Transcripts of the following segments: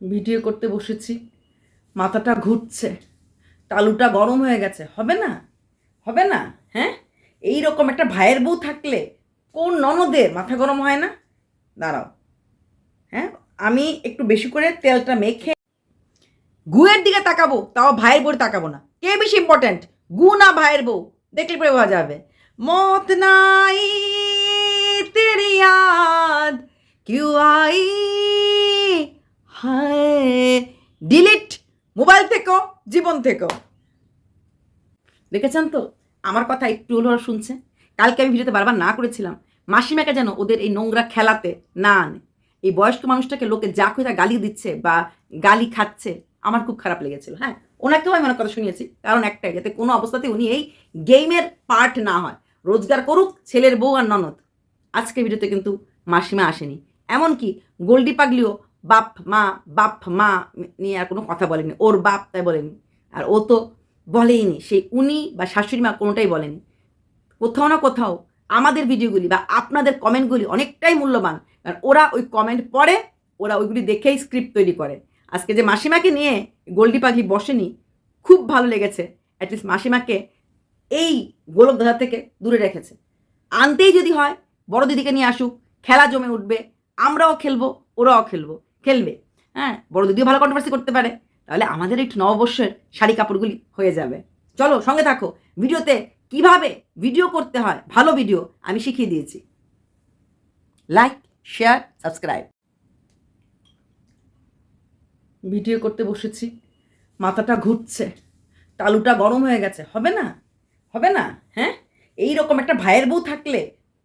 Video করতে বসেছি মাথাটা ঘুরছে তালুটা গরম হয়ে গেছে হবে না হবে না হ্যাঁ এই রকম একটা ভাইয়ের বউ থাকলে কোন ননদের মাথা গরম হয় না দাঁড়াও হ্যাঁ আমি একটু বেশি করে তেলটা মেখে গুয়ের দিকে তাকাবো তাও ভাইয়ের বউ তাকাবো না কে বেশি ইম্পর্ট্যান্ট গু না ভাইয়ের বউ দেখলে পরে বোঝা যাবে মত নাই তেরি याद क्यों आई হায় ডিলিট মোবাইল থেকেও, জীবন থেকেও। দেখেছেন তো? আমার কথা একটু হলো শুনছে। কালকে আমি ভিডিওতে বারবার না করেছিলাম। মাসিমাকে যেন ওদের এই নোংরা খেলাতে না আনে। এই বয়স্ক মানুষটাকে লোকে যা খুঁজে গালি দিচ্ছে বা গালি খাচ্ছে, আমার খুব খারাপ লেগেছিল হ্যাঁ? ওনাকেও আমি অনেক কথা শুনিয়েছি, কারণ একটাই, যাতে কোনো অবস্থাতে উনি এই গেমের পার্ট না হয়। রোজগার করুক ছেলের বউ আর ননদ। আজকে ভিডিওতে কিন্তু মাসিমা আসেনি। এমনকি গোল্ডি পাগলিও বাপ, মা বাপ, মা নিয়ে আর কোনো কথা বলেনি ওর বাপ তাই বলেনি আর ও তো বলেইনি। সেই উনি বা শাশুড়ি মা কোনোটাই বলেনি কোথাও না কোথাও আমাদের ভিডিওগুলি বা আপনাদের কমেন্টগুলি অনেকটাই মূল্যবান। কারণ ওরা ওই কমেন্ট পড়ে, ওরা ওইগুলি দেখেই স্ক্রিপ্ট তৈরি করে। আজকে যে মাসিমাকে নিয়ে গোল্ডি পাগলি বসেনি, খুব ভালো লেগেছে। অ্যাটলিস্ট মাসিমাকে এই গোলক থেকে দূরে রেখেছে। আনতেই যদি হয় বড় দিদিকে নিয়ে আসুক, খেলা জমে উঠবে, আমরাও খেলব, ওরাও খেলব। খেলবে। হ্যাঁ বড় দিদিও ভালো কন্ট্রোভার্সি করতে পারে। তাহলে আমাদের একটু নববর্ষের শাড়ি কাপড়গুলি হয়ে যাবে। চলো, সঙ্গে থাকো। ভিডিওতে কীভাবে ভিডিও করতে হয়, ভালো ভিডিও আমি শিখিয়ে দিয়েছি। লাইক শেয়ার সাবস্ক্রাইব ভিডিও করতে বসেছি। মাথাটা ঘুরছে। তালুটা গরম হয়ে গেছে। হবে না? হবে না? হ্যাঁ? এই রকম একটা ভাইয়ের বউ থাকলে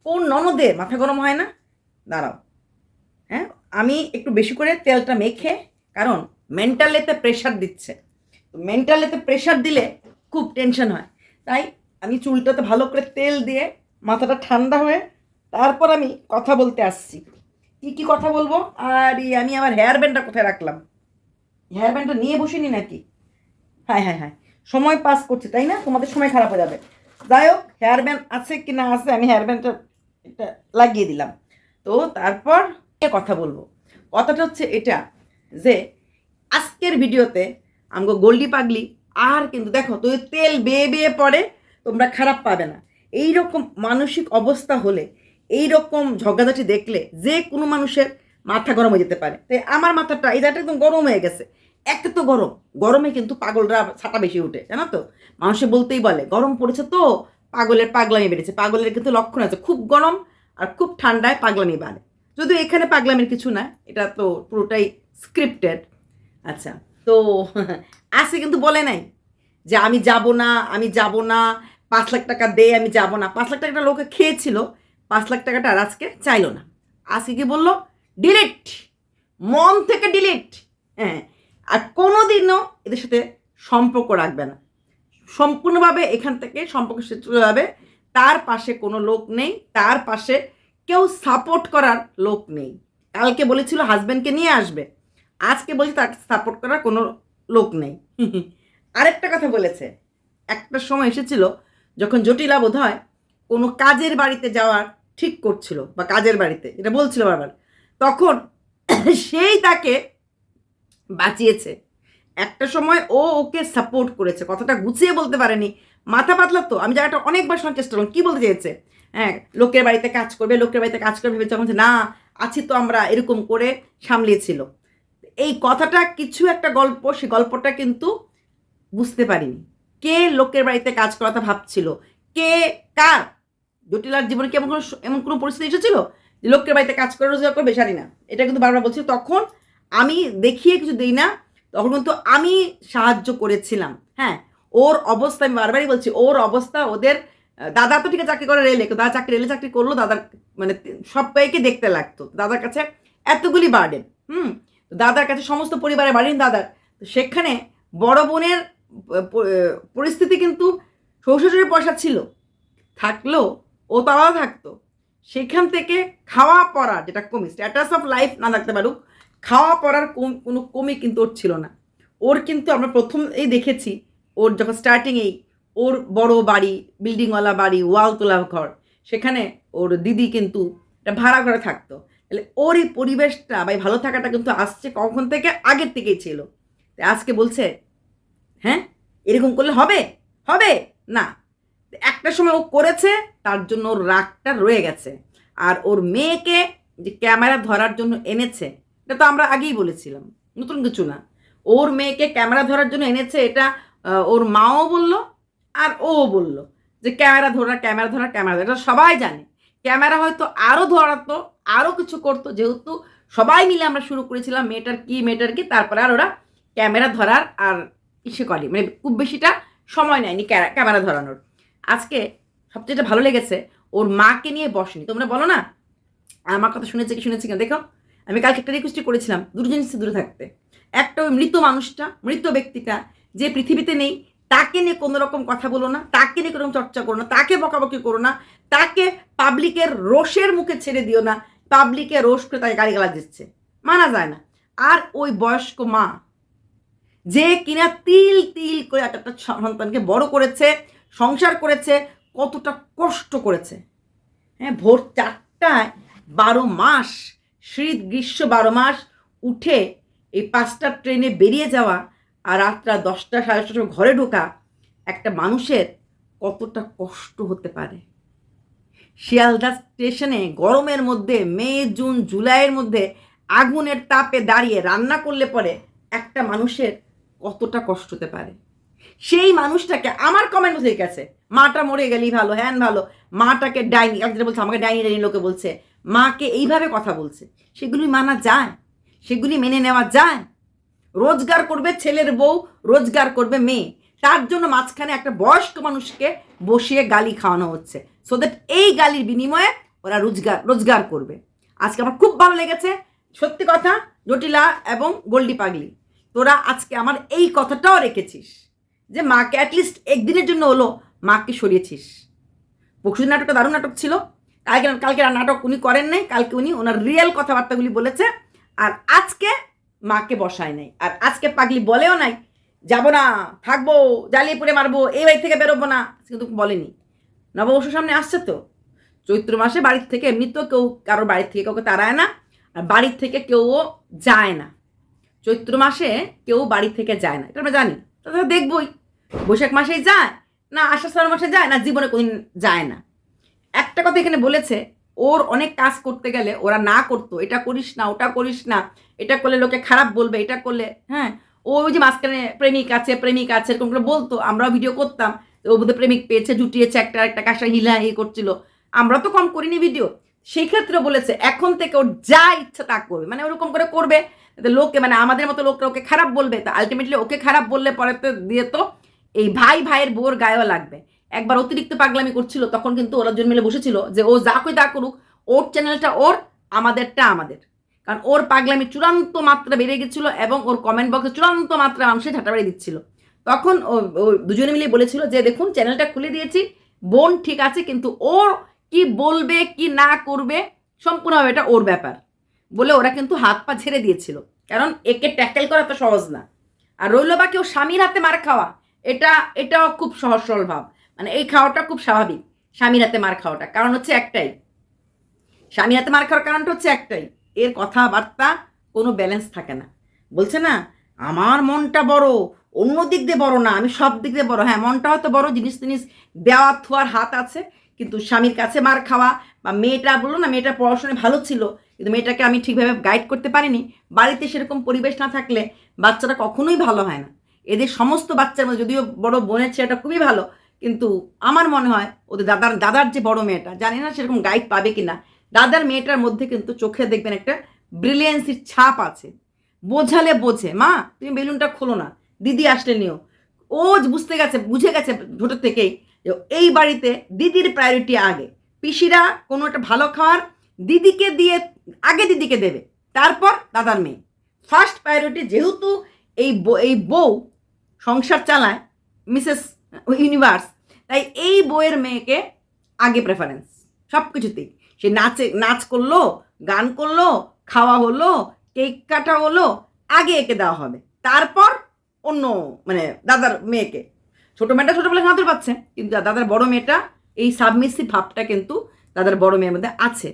কোন ননদের মাথা গরম হয় না? দাঁড়াও। হ্যাঁ? আমি একটু বেশি করে তেলটা মেখে, কারণ মেন্টালেতে প্রেশার দিচ্ছে। তো মেন্টালেতে প্রেশার দিলে খুব টেনশন হয়। তাই আমি চুলটাতে ভালো করে তেল দিয়ে মাথাটা ঠান্ডা হয়ে তারপর আমি কথা বলতে আসছি। কি কি কথা বলব? আর, আমি আমার হেয়ার ব্যান্ডটা কোথায় রাখলাম? হেয়ার ব্যান্ডটা নিয়ে বসিনি নাকি? হ্যাঁ হ্যাঁ হ্যাঁ। সময় পাস করছে, তাই না? তোমাদের সময় খারাপ হয়ে যাবে। যাই হোক হেয়ার ব্যান্ড আছে কি না আছে, আমি হেয়ার ব্যান্ডটা লাগিয়ে দিলাম। তো তারপর কথা বলব। কথাটা হচ্ছে এটা, যে আজকের ভিডিওতে আমাকে গোল্ডি পাগলি আর কিন্তু দেখো তো তেল বেয়ে বেয়ে পড়ে, তোমরা খারাপ পাবে না। এই রকম মানসিক অবস্থা হলে এই রকম ঝগড়াঝাটি দেখলে যে কোনো মানুষের মাথা গরম হয়ে যেতে পারে। তাই আমার মাথাটা এই জায়গাটা একদম গরম হয়ে গেছে। একে তো গরম, গরমে কিন্তু পাগলরা ছাটা বেশি উঠে, জানো তো? মানুষে বলতেই বলে, গরম পড়েছে তো, পাগলের পাগলামি বেড়েছে। পাগলের কিন্তু লক্ষণ আছে, খুব গরম আর খুব ঠান্ডায় পাগলামি বাড়ে। যদিও এখানে পাগলামির কিছু না, এটা তো পুরোটাই স্ক্রিপ্টেড আচ্ছা তো আসে কিন্তু বলে নাই যে আমি যাব না, আমি যাব না, পাঁচ লাখ টাকা দে, আমি যাব না। পাঁচ লাখ টাকাটা লোকে খেয়েছিল, পাঁচ লাখ টাকাটা আর আজকে চাইলো না। আজকে কি বলল? ডিলিট মন থেকে ডিলিট হ্যাঁ আর কোনো দিনও এদের সাথে সম্পর্ক রাখবে না। সম্পূর্ণভাবে এখান থেকে সম্পর্ক চলে যাবে তার পাশে কোনো লোক নেই, তার পাশে কেউ সাপোর্ট করার লোক নেই। কালকে বলেছিল হাজব্যান্ডকে নিয়ে আসবে। আজকে বলছে তাকে সাপোর্ট করার কোনো লোক নেই। আরেকটা কথা বলেছে। একটা সময় এসেছিল যখন জটিলা বোধ হয় কোনো কাজের বাড়িতে যাওয়ার ঠিক করছিল বা কাজের বাড়িতে, এটা বলছিল বারবার। তখন সেই তাকে বাঁচিয়েছে। একটা সময় ও ওকে সাপোর্ট করেছে। কথাটা গুছিয়ে বলতে পারেনি। মাথা পাতলা তো। আমি জায়গাটা অনেকবার শোনার চেষ্টা করলাম। কী বলতে চেয়েছে? হ্যাঁ লোকের বাড়িতে কাজ করবে লোকের বাড়িতে কাজ করবে ভেবেছে তখন যে, না আছি তো আমরা এরকম করে সামলিয়েছিল। এই কথাটা কিছু একটা গল্প সে গল্পটা কিন্তু বুঝতে পারিনি। কে লোকের বাড়িতে কাজ করাটা ভাবছিল? কে কার? জটিলার জীবনে কি এমন কোনো এমন কোনো পরিস্থিতি এসেছিল? যে লোকের বাড়িতে কাজ করে রোজগার করবে? জানি না। এটা কিন্তু বারবার বলছি তখন আমি দেখিয়ে কিছু দিই না তখন কিন্তু আমি সাহায্য করেছিলাম। হ্যাঁ ওর অবস্থা আমি বারবারই বলছি ওর অবস্থা ওদের দাদা তো ঠিক আছে, চাকরি করে রেলে দাদা চাকরি, রেলে চাকরি করল দাদার মানে সবাইকে দেখতে লাগতো। দাদার কাছে এতগুলি বার্ডেন হুম? দাদার কাছে সমস্ত পরিবারে বাড়ির দাদার। সেখানে বড় বোনের পরিস্থিতি কিন্তু শ্বশুরের পয়সা ছিল। থাকল ও তো আলাদা থাকতো। সেখান থেকে খাওয়া পড়া যেটা কমি স্ট্যাটাস অফ লাইফ না থাকতে পারুক, খাওয়া পড়ার কোনো কমি কিন্তু ওর ছিল না। ওর কিন্তু আমরা প্রথম এই দেখেছি, ওর যখন স্টার্টিংয়েই ওর বড় বাড়ি, বিল্ডিংওয়ালা বাড়ি ওয়াল তোলা ঘর, সেখানে ওর দিদি কিন্তু এটা ভাড়া ঘরে থাকতো। তাহলে ওর এই পরিবেশটা বা ভালো থাকাটা কিন্তু আসছে কখন থেকে? আগের থেকেই ছিল। আজকে বলছে হ্যাঁ এরকম করলে হবে? হবে? না। একটা সময় ও করেছে, তার জন্য ওর রাগটা রয়ে গেছে। আর ওর মেয়েকে যে ক্যামেরা ধরার জন্য এনেছে, এটা তো আমরা আগেই বলেছিলাম, নতুন কিছু না। ওর মেয়েকে ক্যামেরা ধরার জন্য এনেছে, এটা ওর মাও বলল আর ও বলল যে ক্যামেরা ধরা ক্যামেরা ধরা ক্যামেরা ধরা এটা সবাই জানে। ক্যামেরা হয়তো আরও ধরাতো আরও কিছু করতো। যেহেতু সবাই মিলে আমরা শুরু করেছিলাম মেয়েটার কি মেয়েটার কি, তারপরে আর ওরা ক্যামেরা ধরার আর ইসে করে মানে খুব বেশিটা সময় নেয়নি ক্যামেরা ধরানোর। আজকে সবচেয়ে ভালো লেগেছে, ওর মাকে নিয়ে বসেনি। তোমরা বলো না আমার কথা শুনেছে কি শুনেছি কেন? দেখো, আমি কালকে একটা রিকোয়েস্টই করেছিলাম দুটো জিনিস দূরে থাকতে। একটা ওই মৃত মানুষটা, মৃত ব্যক্তিটা যে পৃথিবীতে নেই তাকে নিয়ে কোনো রকম কথা বলো না, তাকে নিয়ে কোনো চর্চা করো না, তাকে বকাবকি করো না, তাকে পাবলিকের রোষের মুখে ছেড়ে দিও না, পাবলিকের রোষ করে তাকে গালিগালা দিচ্ছে। মানা যায় না। আর ওই বয়স্ক মা, যে কিনা তিল তিল করে একটা সন্তানকে বড় করেছে, সংসার করেছে, কতটা কষ্ট করেছে। হ্যাঁ ভোর চারটায় বারো মাস, শীত গ্রীষ্ম বারো মাস, উঠে এই পাঁচটা ট্রেনে বেরিয়ে যাওয়া আর রাতটা দশটা সাড়ে দশটার ঘরে ঢোকা একটা মানুষের কতটা কষ্ট হতে পারে। শিয়ালদা স্টেশনে গরমের মধ্যে, মে, জুন, জুলাইয়ের মধ্যে আগুনের তাপে দাঁড়িয়ে রান্না করলে পরে একটা মানুষের কতটা কষ্ট হতে পারে। সেই মানুষটাকে আমার কমেন্ট হয়ে গেছে, মাটা মরে গেলেই ভালো, হ্যান ভালো, মাটাকে ডাইনি একজন বলছে, আমাকে ডাইনি ডাইনি লোকে বলছে, মাকে এইভাবে কথা বলছে, সেগুলি মানা যায়, সেগুলি মেনে নেওয়া যায়। রোজগার করবে ছেলের বউ, রোজগার করবে মেয়ে। তার জন্য মাঝখানে একটা বয়স্ক মানুষকে বসিয়ে গালি খাওয়ানো হচ্ছে। সো দ্যাট এই গালির বিনিময়ে ওরা রোজগার রোজগার করবে। আজকে আমার খুব ভালো লেগেছে। সত্যি কথা, জটিলা এবং গোল্ডি পাগলি, তোরা আজকে আমার এই কথাটাও রেখেছিস যে মাকে অ্যাটলিস্ট একদিনের জন্য হলো মাকে সরিয়েছিস। পরশুদিন নাটকটা দারুণ নাটক ছিল। কালকে কালকে নাটক উনি করেন নাই, কালকে উনি ওনার রিয়েল কথাবার্তাগুলি বলেছে। আর আজকে মাকে বসায় নাই। আর আজকে পাগলি বলেও নাই, যাব না, থাকব, জ্বালিয়ে পুড়ে মারবো, এই বাড়ি থেকে বেরোবো না। কিন্তু বলেনি। নববর্ষ সামনে আসছে তো। চৈত্র মাসে বাড়ির থেকে এমনি তো কেউ কারোর বাড়ির থেকে কাউকে তাড়ায় না, আর বাড়ির থেকে কেউও যায় না। চৈত্র মাসে কেউ বাড়ি থেকে যায় না। এটা আমরা জানি তাহলে দেখবই। বৈশাখ মাসেই যায় না, আষাঢ় শ্রাবণ মাসে যায় না, জীবনে কোনদিন যায় না। একটা কথা এখানে বলেছে ওর অনেক কাজ করতে গেলে ওরা না করতো, এটা করিস না, ওটা করিস না, এটা করলে লোকে খারাপ বলবে, এটা করলে হ্যাঁ? ও ওই যে মাঝখানে প্রেমিক আছে প্রেমিক আছে, এরকম করে বলতো, আমরাও ভিডিও করতাম, ও বোধহয় প্রেমিক পেয়েছে, জুটিয়েছে, একটা একটা কাশা হিলা ই করছিল, আমরা তো কম করিনি ভিডিও সেই ক্ষেত্রে বলেছে, এখন থেকে ওর যা ইচ্ছা তা করবে মানে ওরকম করে করবে লোকে মানে আমাদের মতো লোকরা ওকে খারাপ বলবে, তা আলটিমেটলি ওকে খারাপ বললে পরে তো দিয়ে তো এই ভাই, ভাইয়ের বোর গায়েও লাগবে। একবার অতিরিক্ত পাগলামি করছিল, তখন কিন্তু ওরা মিলে বসেছিল যে ও যা কই তা করুক, ওর চ্যানেলটা ওর, আমাদেরটা আমাদের। কারণ ওর পাগলামি চূড়ান্ত মাত্রা বেড়ে গেছিল এবং ওর কমেন্ট বক্সে চূড়ান্ত মাত্রা মানুষের ঝাঁটা বেড়ে দিচ্ছিল। তখন ও ও দুজনে মিলে বলেছিল যে দেখুন চ্যানেলটা খুলে দিয়েছি, বোন ঠিক আছে, কিন্তু ওর কি বলবে, কি না করবে, সম্পূর্ণভাবে এটা ওর ব্যাপার। বলে ওরা কিন্তু হাত পা ছেড়ে দিয়েছিল। কারণ একে ট্যাকেল করা তো সহজ না। আর রইল বা কেউ স্বামীর হাতে মার খাওয়া, এটা, এটাও খুব সহজ সরল ভাব। মানে এই খাওয়াটা খুব স্বাভাবিক, স্বামীর হাতে মার খাওয়াটা। কারণ হচ্ছে একটাই। স্বামীর হাতে মার খাওয়ার কারণটা হচ্ছে একটাই। এর কথাবার্তা কোনো ব্যালেন্স থাকে না। বলছে না, আমার মনটা বড়, অন্য দিক দিয়ে বড় না, আমি সব দিক দিয়ে বড়। হ্যাঁ মনটা হয়তো বড়, জিনিস জিনিস দেওয়া, থোয়ার হাত আছে, কিন্তু স্বামীর কাছে মার খাওয়া বা মেয়েটা, বলল না, মেয়েটা পড়াশোনায় ভালো ছিল, কিন্তু মেয়েটাকে আমি ঠিকভাবে গাইড করতে পারিনি। বাড়িতে সেরকম পরিবেশ না থাকলে বাচ্চারা কখনোই ভালো হয় না। এদের সমস্ত বাচ্চার মধ্যে, যদিও বড় বোনের ছেলেটা খুবই ভালো কিন্তু আমার মনে হয় ওদের দাদার দাদার যে বড় মেয়েটা, জানি না সেরকম গাইড পাবে কি না দাদার মেয়েটার মধ্যে কিন্তু চোখে দেখবেন একটা ব্রিলিয়েন্সির ছাপ আছে। বোঝালে বোঝে, মা, তুমি বেলুনটা খোলো না, দিদি আসলে নিও। ও বুঝতে গেছে, বুঝে গেছে ছোটোর থেকেই যে এই বাড়িতে দিদির প্রায়োরিটি আগে। পিসিরা কোনো একটা ভালো খাওয়ার দিদিকে দিয়ে আগে দিদিকে দেবে, তারপর দাদার মেয়ে। ফার্স্ট প্রায়োরিটি যেহেতু এই এই বউ সংসার চালায় মিসেস ইউনিভার্স তাই এই বউয়ের মেয়েকে আগে প্রেফারেন্স সব কিছুতেই সে নাচে, নাচ করল, গান করল, খাওয়া হলো, কেক কাটা হলো, আগে একে দেওয়া হবে। তারপর অন্য মানে দাদার মেয়েকে। ছোটো মেয়েটা ছোটোবেলা হাতের পাচ্ছে, কিন্তু দাদার বড় মেয়েটা এই সাবমিসিভ ভাবটা কিন্তু দাদার বড় মেয়ের মধ্যে আছে।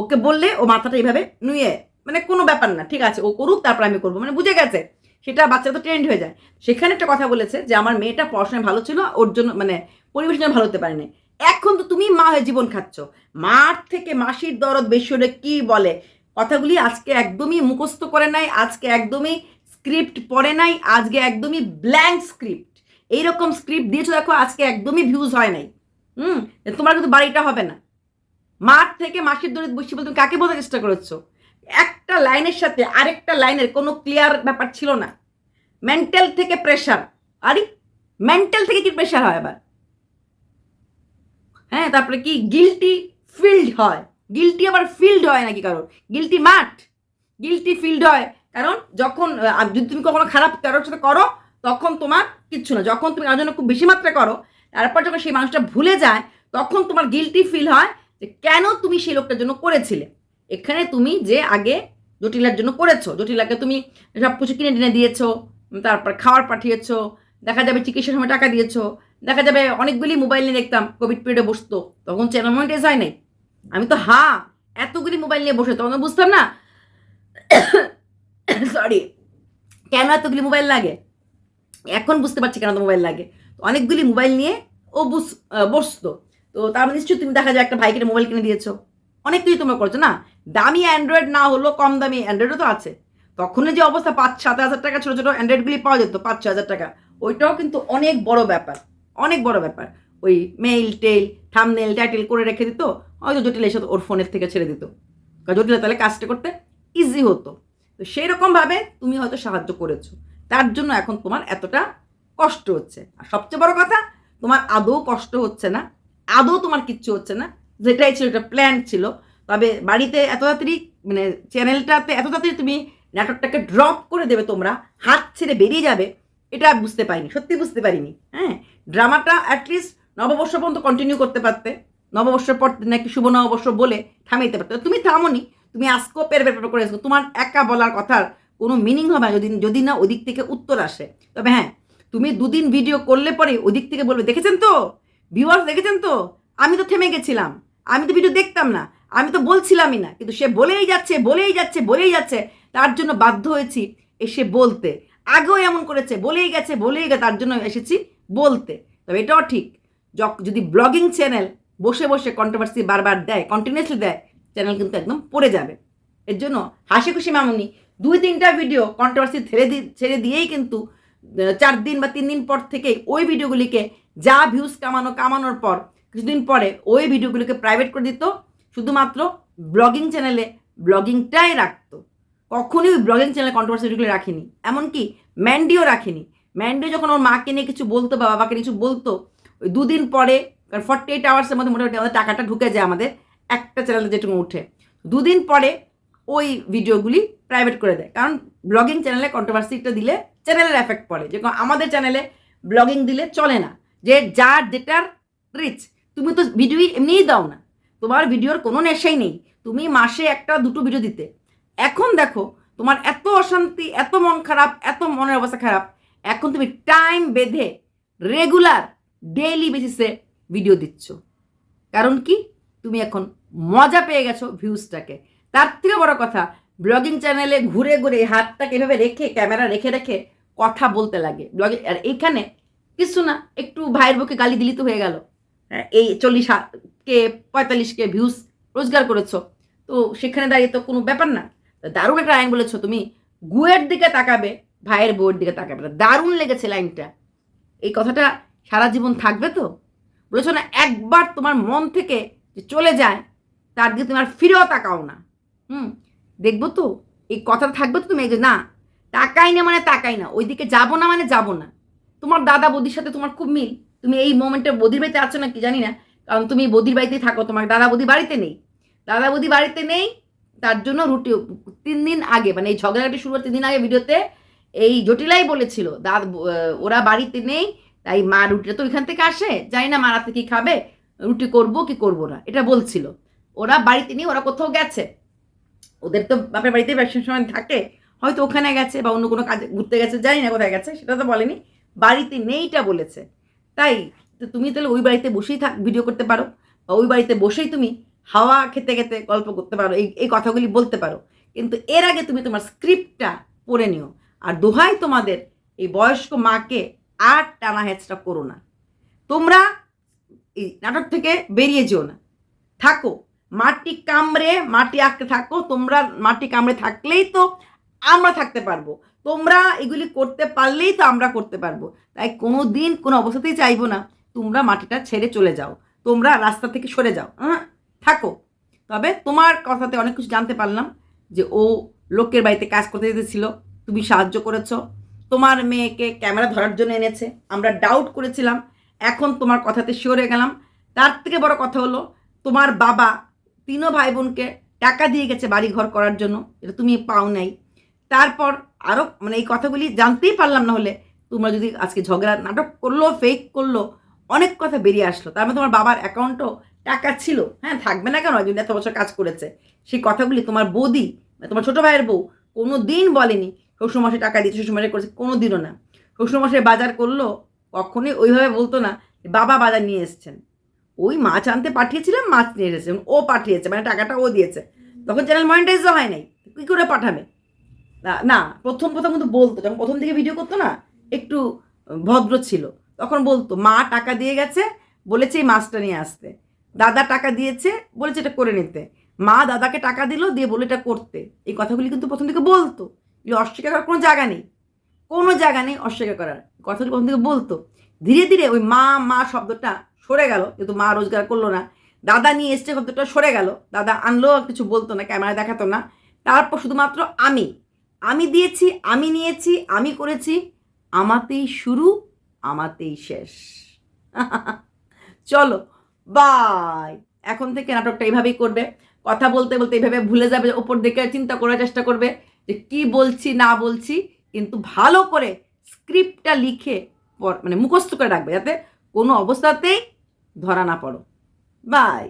ওকে বললে ও মাথাটা এইভাবে নুয়ে মানে কোনো ব্যাপার না, ঠিক আছে, ও করুক, তারপর আমি করব। মানে বুঝে গেছে, সেটা বাচ্চা তো ট্রেন্ড হয়ে যায়। সেখানে একটা কথা বলেছে যে, আমার মেয়েটা পড়াশোনায় ভালো ছিল, ওর জন্য মানে পরিবেশ জন্য ভালো হতে পারে পারেনি এখন তো তুমি মা হয়ে জীবন খাচ্ছ। মার থেকে মাসির দরদ বেশি হলে কি বলে? কথাগুলি আজকে একদমই মুখস্থ করে নাই, আজকে একদমই স্ক্রিপ্ট পড়ে নাই, আজকে একদমই ব্ল্যাঙ্ক স্ক্রিপ্ট এইরকম স্ক্রিপ্ট দিয়েছ দেখো, আজকে একদমই ভিউজ হয় নাই। হুম? তোমার কিন্তু বাড়িটা হবে না। মাঠ থেকে মাসির দরিদ বসি বলে তুমি কাকে বোঝার চেষ্টা করেছ? একটা লাইনের সাথে আরেকটা লাইনের কোনো ক্লিয়ার ব্যাপার ছিল না। মেন্টাল থেকে প্রেশার আরে মেন্টাল থেকে কি প্রেশার হয় আবার? হ্যাঁ তারপরে কি? গিলটি ফিল্ড হয়। গিলটি আবার ফিল্ড হয় নাকি কারোর? গিলটি মাঠ। গিলটি ফিল্ড হয়। কারণ যখন যদি তুমি কখনো খারাপ কারোর সাথে করো, তখন তোমার কিচ্ছু না। যখন তুমি কারোর জন্য খুব বেশি মাত্রায় করো, তারপর যখন সেই মানুষটা ভুলে যায়, তখন তোমার গিলটি ফিল হয় যে কেন তুমি সেই লোকটার জন্য করেছিলে? এখানে তুমি যে আগে জটিলার জন্য করেছ, জটিলাকে তুমি সব কিছু কিনে টিনে দিয়েছ, তারপর খাবার পাঠিয়েছো, দেখা যাবে চিকিৎসার সময় টাকা দিয়েছ দেখা যাবে অনেকগুলি মোবাইল নিয়ে দেখতাম কোভিড পিরিয়ডে বসতো, তখন চ্যানেল মনিটাইজ হয় নাই। আমি তো, হা, এতগুলি মোবাইল নিয়ে বসে, তখন বুঝতাম না। সরি কেন এতগুলি মোবাইল লাগে? এখন বুঝতে পারছি কেন তো মোবাইল লাগে। অনেকগুলি মোবাইল নিয়ে ও বুঝ বসতো। তো তার মানে নিশ্চয়ই তুমি দেখা যায় একটা ভাইকে মোবাইল কিনে দিয়েছ। অনেক কিছু তোমরা করছ, না? দামি অ্যান্ড্রয়েড না হলো কম দামি অ্যান্ড্রয়েডও তো আছে। তখনই যে অবস্থা পাঁচ সাত হাজার টাকা ছোটো ছোটো অ্যান্ড্রয়েডগুলি পাওয়া যেত পাঁচ ছ হাজার টাকা। ওইটাও কিন্তু অনেক বড় ব্যাপার। অনেক বড় ব্যাপার। ওই মেইল টেল থামনেল টাইটেল করে রেখে দিত হয়তো জটিল এসে ওর ফোনের থেকে ছেড়ে দিত। জটিল তাহলে কাজটা করতে ইজি হতো। তো সেই রকমভাবে তুমি হয়তো সাহায্য করেছ। তার জন্য এখন তোমার এতটা কষ্ট হচ্ছে। আর সবচেয়ে বড় কথা, তোমার আদৌ কষ্ট হচ্ছে না, আদৌ তোমার কিচ্ছু হচ্ছে না। যেটাই ছিল, এটা প্ল্যান ছিল। তবে বাড়িতে এত তাড়াতাড়ি মানে চ্যানেলটাতে এত তাড়াতাড়ি তুমি নাটকটাকে ড্রপ করে দেবে তোমরা, হাত ছেড়ে বেরিয়ে যাবে, এটা বুঝতে পারিনি, সত্যি বুঝতে পারিনি। হ্যাঁ? ড্রামাটা অ্যাটলিস্ট নববর্ষ পর্যন্ত কন্টিনিউ করতে পারতে। নববর্ষের পর নাকি শুভ নববর্ষ বলে থামাইতে পারতে। তুমি থামোনি, তুমি আজকেও পের পের করে আসো তোমার একা বলার কথার কোনো মিনিং হবে না, যদি যদি না ওদিক থেকে উত্তর আসে। তবে হ্যাঁ তুমি দুদিন ভিডিও করলে পরে ওদিক থেকে বলবে, দেখেছেন তো? ভিউয়ার্স দেখেছেন তো? আমি তো থেমে গেছিলাম। আমি তো ভিডিও দেখতাম না। আমি তো বলছিলামই না। কিন্তু সে বলেই যাচ্ছে বলেই যাচ্ছে বলেই যাচ্ছে। তার জন্য বাধ্য হয়েছি এসে বলতে। আগেও এমন করেছে, বলেই গেছে বলেই গেছে, তার জন্য এসেছি বলতে। তবে এটাও ঠিক। যদি ব্লগিং চ্যানেল বসে বসে কন্ট্রোভার্সি বারবার দেয় কন্টিনিউসলি দেয় চ্যানেল কিন্তু একদম পড়ে যাবে। এর জন্য হাসি খুশি মামুনি দুই তিনটা ভিডিও কন্ট্রোভার্সি ছেড়ে দি ছেড়ে দিয়েই কিন্তু চার দিন বা তিন দিন পর থেকেই ওই ভিডিওগুলিকে যা ভিউজ কামানো কামানোর পর, কিছুদিন পরে ওই ভিডিওগুলিকে প্রাইভেট করে দিত, শুধুমাত্র ব্লগিং চ্যানেলে ব্লগিংটাই রাখতো। কখনোই ব্লগিং চ্যানেলে কন্ট্রোভার্সি ভিডিওগুলো রাখিনি। এমনকি ম্যান্ডিও রাখিনি। ম্যান্ডিও যখন ওর মাকে নিয়ে কিছু বলতো বা বাবাকে কিছু বলতো, ওই দুদিন পরে, কারণ ফর্টি এইট আওয়ার্সের মধ্যে মোটামুটি আমাদের টাকাটা ঢুকে যায় আমাদের একটা চ্যানেলে যেটুকু উঠে। দুদিন পরে ওই ভিডিওগুলি প্রাইভেট করে দেয়। কারণ ব্লগিং চ্যানেলে কন্ট্রোভার্সিটা দিলে চ্যানেলের এফেক্ট পড়ে। যে আমাদের চ্যানেলে ব্লগিং দিলে চলে না। যে যার যেটার রিচ তুমি তো ভিডিও এমনিই দাও না। তোমার ভিডিওর কোনো নেশাই নেই। তুমি মাসে একটা, দুটো ভিডিও দিতে। এখন দেখো, তোমার এত অশান্তি, এত মন খারাপ, এত মনের অবস্থা খারাপ এখন তুমি টাইম বেঁধে রেগুলার ডেইলি বেসিসে ভিডিও দিচ্ছ। কারণ কি? তুমি এখন মজা পেয়ে গেছো ভিউজটাকে তার থেকে বড় কথা ব্লগিং চ্যানেলে ঘুরে ঘুরে হাতটাকে এভাবে রেখে ক্যামেরা রেখে রেখে কথা বলতে লাগে। ব্লগিং আর এইখানে কিছু না একটু ভাইয়ের বুকে গালি দিলি তো হয়ে গেল। হ্যাঁ, এই চল্লিশ কে পঁয়তাল্লিশ কে ভিউজ রোজগার করেছ। তো সেখানে দাঁড়িয়ে তো কোনো ব্যাপার না। দারুণ একটা আইন বলেছ তুমি। গুয়ের দিকে তাকাবে ভাইয়ের বউয়ের দিকে তাকাবে না। দারুণ লেগেছে লাইনটা। এই কথাটা সারা জীবন থাকবে তো? বলেছ না, একবার তোমার মন থেকে যে চলে যায়, তার দিকে তুমি আর ফিরেও তাকাও না। হুম, দেখব তো? এই কথাটা থাকবে তো তুমি? না, তাকাই না মানে তাকাই না, ওইদিকে যাব না মানে যাব না। তোমার দাদা বৌদির সাথে তোমার খুব মিল। তুমি এই মোমেন্টে বদির বাড়িতে আছো না কি জানি না, কারণ তুমি বদির বাড়িতেই থাকো, তোমার দাদা বৌদি বাড়িতে নেই। দাদা বৌদি বাড়িতে নেই, তার জন্য রুটি, তিন দিন আগে মানে এই ঝগড়াটি শুরু তিন দিন আগে ভিডিওতে এই জটিলাই বলেছিল দাদ ওরা বাড়িতে নেই, তাই মা রুটিটা তো ওইখান থেকে আসে, জানি না মা রাতে কি খাবে, রুটি করব কি করব না। এটা বলছিল। ওরা বাড়িতে নেই, ওরা কোথাও গেছে। ওদের তো বাপের বাড়িতে ব্যবসার সময় থাকে, হয়তো ওখানে গেছে বা অন্য কোনো কাজে ঘুরতে গেছে, জানি না কোথায় গেছে, সেটা তো বলেনি। বাড়িতে নেইটা বলেছে। তাই, তো তুমি তাহলে ওই বাড়িতে বসেই থাক ভিডিও করতে পারো। বা ওই বাড়িতে বসেই তুমি হাওয়া খেতে খেতে গল্প করতে পারো, এই এই কথাগুলি বলতে পারো। কিন্তু এর আগে তুমি তোমার স্ক্রিপ্টটা পড়ে নিও। আর দোহাই তোমাদের, এই বয়স্ক মাকে আর টানা হেঁচড়া করো না। তোমরা এই নাটক থেকে বেরিয়ে যেও না। থাকো, মাটি কামড়ে মাটি আঁকতে থাকো, তোমরা মাটি কামড়ে থাকলেই তো আমরা থাকতে পারব। তোমরা এগুলি করতে পারলেই তো আমরা করতে পারব। তাই কোনো দিন কোনো অবস্থাতেই চাইব না, তোমরা মাটিটা ছেড়ে চলে যাও। তোমরা রাস্তা থেকে সরে যাও হ্যাঁ? থাকো। তবে তোমার কথাতে অনেক কিছু জানতে পারলাম যে ও লোকের বাড়িতে কাজ করতে যেতেছিল। তুমি সাহায্য করেছ। তোমার মেয়েকে ক্যামেরা ধরার জন্য এনেছে। আমরা ডাউট করেছিলাম। এখন তোমার কথাতে শিওরে গেলাম। তার থেকে বড় কথা হলো, তোমার বাবা তিনও ভাই বোনকে টাকা দিয়ে গেছে বাড়ি ঘর করার জন্য। এটা তুমি পাও নাই। তারপর আরও মানে এই কথাগুলি জানতেই পারলাম না হলে তোমরা যদি আজকে ঝগড়া নাটক করল ফেক করল, অনেক কথা বেরিয়ে আসলো। তার মানে তোমার বাবার অ্যাকাউন্টও টাকা ছিল। হ্যাঁ থাকবে না কেন? যদি এত বছর কাজ করেছে। সেই কথাগুলি তোমার বৌদি মানে তোমার ছোটো ভাইয়ের বউ কোনো দিন বলেনি। শ্বশুরমশাই টাকা দিয়েছে শ্বশুরমশাই করেছে কোনো দিনও না শ্বশুরমশাই বাজার করল, কখনোই ওইভাবে বলতো না, বাবা বাজার নিয়ে এসছেন। ওই মাছ আনতে পাঠিয়েছিলাম, মাছ নিয়ে এসেছে ও পাঠিয়েছে মানে টাকাটা ও দিয়েছে। তখন চ্যানেল মনিটাইজও হয় নাই, কী করে পাঠাবে? না প্রথম প্রথম কিন্তু বলতো, যখন প্রথম দিকে ভিডিও করতো না, একটু ভদ্র ছিল। তখন বলতো, মা টাকা দিয়ে গেছে, বলেছে এই মাছটা নিয়ে আসতে। দাদা টাকা দিয়েছে, বলেছে এটা করে নিতে। মা দাদাকে টাকা দিল, দিয়ে বলে এটা করতে। এই কথাগুলি কিন্তু প্রথম দিকে বলতো। অস্বীকার করার কোনো জায়গা নেই। কোনো জায়গা নেই অস্বীকার করার। কথাগুলি প্রথম দিকে বলতো? ধীরে ধীরে ওই মা মা শব্দটা সরে গেল, যেহেতু মা রোজগার করল না। দাদা নিয়ে এসছে শব্দটা সরে গেল। দাদা আনলো কিছু বলতো না, ক্যামেরায় দেখাতো না। তারপর শুধুমাত্র আমি। আমি দিয়েছি, আমি নিয়েছি, আমি করেছি, আমাতেই শুরু, আমাতেই শেষ। চলো, বাই। এখন থেকে নাটকটা এইভাবেই করবে। কথা বলতে বলতে এইভাবে ভুলে যাবে, ওপর দিকে চিন্তা করার চেষ্টা করবে। যে কি বলছি, না বলছি, কিন্তু ভালো করে স্ক্রিপ্টটা লিখে মানে মুখস্থ করে রাখবে যাতে কোনো অবস্থাতেই ধরা না পড়ো। বাই